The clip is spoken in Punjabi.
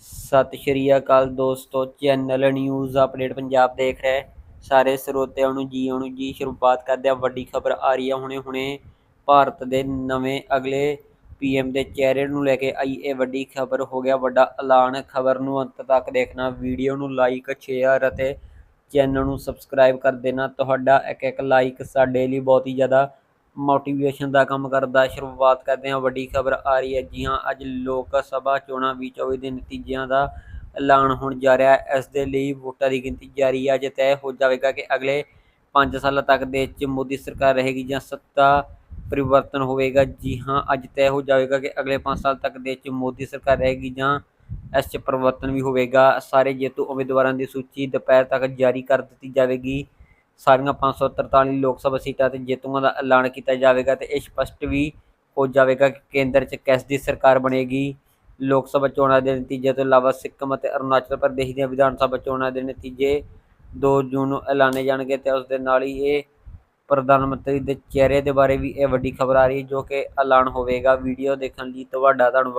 ਸਤਿ ਸ਼੍ਰੀ ਅਕਾਲ ਦੋਸਤੋ, ਚੈਨਲ ਨਿਊਜ਼ ਅਪਡੇਟ ਪੰਜਾਬ ਦੇਖ ਰਹੇ। ਸਾਰੇ ਸਰੋਤਿਆਂ ਨੂੰ ਜੀ ਨੂੰ ਜੀ ਸ਼ੁਰੂਆਤ ਕਰਦੇ ਆ ਵੱਡੀ ਖਬਰ ਆ ਰਹੀ ਹੈ ਹੁਣੇ ਹੁਣੇ। ਭਾਰਤ ਦੇ ਨਵੇਂ ਅਗਲੇ ਪੀਐਮ ਦੇ ਚਿਹਰੇ ਨੂੰ ਲੈ ਕੇ ਆਈ ਇਹ ਵੱਡੀ ਖਬਰ। ਹੋ ਗਿਆ ਵੱਡਾ ਐਲਾਨ। ਖਬਰ ਨੂੰ ਅੰਤ ਤੱਕ ਦੇਖਣਾ। ਵੀਡੀਓ ਨੂੰ ਲਾਈਕ ਸ਼ੇਅਰ ਅਤੇ ਚੈਨਲ ਨੂੰ ਸਬਸਕ੍ਰਾਈਬ ਕਰ ਦੇਣਾ। ਤੁਹਾਡਾ ਇੱਕ ਇੱਕ ਲਾਈਕ ਸਾਡੇ ਲਈ ਬਹੁਤ ਹੀ ਜ਼ਿਆਦਾ ਮੋਟੀਵੇਸ਼ਨ ਦਾ ਕੰਮ ਕਰਦਾ, ਸ਼ੁਰੂਆਤ ਕਰਦੇ ਹਾਂ, ਵੱਡੀ ਖਬਰ ਆ ਰਹੀ ਹੈ, ਜੀ ਹਾਂ, ਅੱਜ ਲੋਕ ਸਭਾ ਚੋਣਾਂ 2024 ਦੇ ਨਤੀਜਿਆਂ ਦਾ ਐਲਾਨ ਹੋਣ ਜਾ ਰਿਹਾ ਹੈ, ਇਸ ਦੇ ਲਈ ਵੋਟਾਂ ਦੀ ਗਿਣਤੀ ਜਾਰੀ ਹੈ, ਅੱਜ ਤੈਅ ਹੋ ਜਾਵੇਗਾ ਕਿ ਅਗਲੇ 5 ਸਾਲਾਂ ਤੱਕ ਦੇਸ਼ 'ਚ ਮੋਦੀ ਸਰਕਾਰ ਰਹੇਗੀ ਜਾਂ ਸੱਤਾ ਪਰਿਵਰਤਨ ਹੋਵੇਗਾ, ਜੀ ਹਾਂ, ਅੱਜ ਤੈਅ ਹੋ ਜਾਵੇਗਾ ਕਿ ਅਗਲੇ 5 ਸਾਲ ਤੱਕ ਦੇਸ਼ 'ਚ ਮੋਦੀ ਸਰਕਾਰ ਰਹੇਗੀ ਜਾਂ ਇਸ 'ਚ ਪਰਿਵਰਤਨ ਵੀ ਹੋਵੇਗਾ, ਸਾਰੇ ਜੇਤੂ ਉਮੀਦਵਾਰਾਂ ਦੀ ਸੂਚੀ ਦੁਪਹਿਰ ਤੱਕ ਜਾਰੀ ਕਰ ਦਿੱਤੀ ਜਾਵੇਗੀ। ਸਾਰੀਆਂ 543 ਲੋਕ ਸਭਾ ਸੀਟਾਂ ਤੇ ਜੇਤੂਆਂ ਦਾ ਐਲਾਨ ਕੀਤਾ ਜਾਵੇਗਾ ਤੇ ਇਹ ਸਪਸ਼ਟ ਵੀ ਹੋ ਜਾਵੇਗਾ ਕਿ ਕੇਂਦਰ 'ਚ ਕਿਸ ਦੀ ਸਰਕਾਰ ਬਣੇਗੀ। ਲੋਕ ਸਭਾ ਚੋਣਾਂ ਦੇ ਨਤੀਜੇ ਤੋਂ ਇਲਾਵਾ ਸਿੱਕਮ ਅਤੇ ਅਰੁਣਾਚਲ ਪ੍ਰਦੇਸ਼ ਦੀਆਂ ਵਿਧਾਨ ਸਭਾ ਚੋਣਾਂ ਦੇ ਨਤੀਜੇ 2 ਜੂਨ ਨੂੰ ਐਲਾਨੇ ਜਾਣਗੇ ਤੇ ਉਸ ਦੇ ਨਾਲ ਹੀ ਇਹ ਪ੍ਰਧਾਨ ਮੰਤਰੀ ਦੇ ਚਿਹਰੇ ਦੇ ਬਾਰੇ ਵੀ ਇਹ ਵੱਡੀ ਖਬਰ ਆ ਰਹੀ ਹੈ ਜੋ ਕਿ ਐਲਾਨ ਹੋਵੇਗਾ। ਵੀਡੀਓ ਦੇਖਣ ਲਈ ਤੁਹਾਡਾ ਧੰਨਵਾਦ।